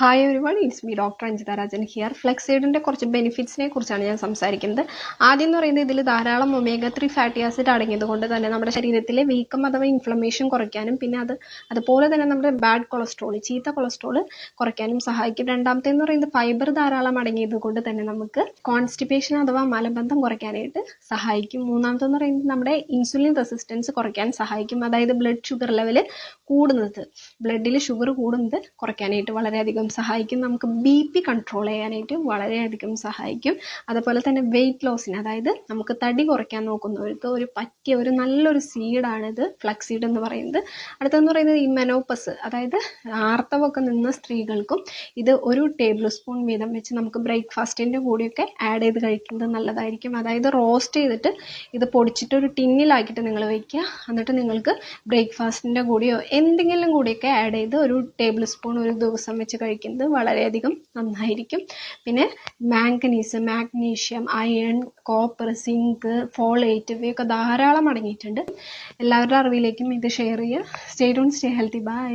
Hi ഒരുപാട് it's me doctor Anjitha Rajan here ഫ്ലെക്സൈഡിന്റെ കുറച്ച് ബെനിഫിറ്റ്സിനെ കുറിച്ചാണ് ഞാൻ സംസാരിക്കുന്നത്. ആദ്യം എന്ന് പറയുന്നത് ഇതിൽ ധാരാളം ഒമേഗ ത്രീ ഫാറ്റി ആസിഡ് അടങ്ങിയത് കൊണ്ട് തന്നെ നമ്മുടെ ശരീരത്തിലെ വീക്കം അഥവാ ഇൻഫ്ലമേഷൻ കുറയ്ക്കാനും പിന്നെ അത് അതുപോലെ തന്നെ നമ്മുടെ ബാഡ് കൊളസ്ട്രോൾ ചീത്ത കൊളസ്ട്രോൾ കുറയ്ക്കാനും സഹായിക്കും. രണ്ടാമത്തെ എന്ന് പറയുന്നത് ഫൈബർ ധാരാളം അടങ്ങിയത് കൊണ്ട് തന്നെ നമുക്ക് കോൺസ്റ്റിപ്പേഷൻ അഥവാ മലബന്ധം കുറയ്ക്കാനായിട്ട് സഹായിക്കും. മൂന്നാമത്തെ എന്ന് പറയുന്നത് നമ്മുടെ ഇൻസുലിൻ റെസിസ്റ്റൻസ് കുറയ്ക്കാൻ സഹായിക്കും. അതായത് ബ്ലഡ് ഷുഗർ ലെവൽ കൂടുന്നത് ബ്ലഡിൽ ഷുഗർ കൂടുന്നത് കുറയ്ക്കാനായിട്ട് വളരെയധികം സഹായിക്കും. നമുക്ക് ബി പി കൺട്രോൾ ചെയ്യാനായിട്ട് വളരെയധികം സഹായിക്കും. അതുപോലെ തന്നെ വെയിറ്റ് ലോസിന് അതായത് നമുക്ക് തടി കുറയ്ക്കാൻ നോക്കുന്നവർക്ക് ഒരു പറ്റിയ ഒരു നല്ലൊരു സീഡാണിത് ഫ്ലക്സ് സീഡ് എന്ന് പറയുന്നത്. അടുത്തെന്ന് പറയുന്നത് ഈ മെനോപ്പസ് അതായത് ആർത്തവമൊക്കെ നിന്ന സ്ത്രീകൾക്കും ഇത് ഒരു ടേബിൾ സ്പൂൺ വീതം വെച്ച് നമുക്ക് ബ്രേക്ക്ഫാസ്റ്റിന്റെ കൂടിയൊക്കെ ആഡ് ചെയ്ത് കഴിക്കുന്നത് നല്ലതായിരിക്കും. അതായത് റോസ്റ്റ് ചെയ്തിട്ട് ഇത് പൊടിച്ചിട്ട് ഒരു ടിന്നിലാക്കിയിട്ട് നിങ്ങൾ വയ്ക്കുക. എന്നിട്ട് നിങ്ങൾക്ക് ബ്രേക്ക്ഫാസ്റ്റിന്റെ കൂടിയോ എന്തെങ്കിലും കൂടിയൊക്കെ ആഡ് ചെയ്ത് ഒരു ടേബിൾ സ്പൂൺ ഒരു ദിവസം വെച്ച് കഴിക്കുന്നത് വളരെയധികം നന്നായിരിക്കും. പിന്നെ manganese magnesium iron copper zinc folate ഇവയൊക്കെ ധാരാളം അടങ്ങിയിട്ടുണ്ട്. എല്ലാവരുടെ അറിവിലേക്കും ഇത് ഷെയർ ചെയ്യുക. Stay tuned stay healthy bye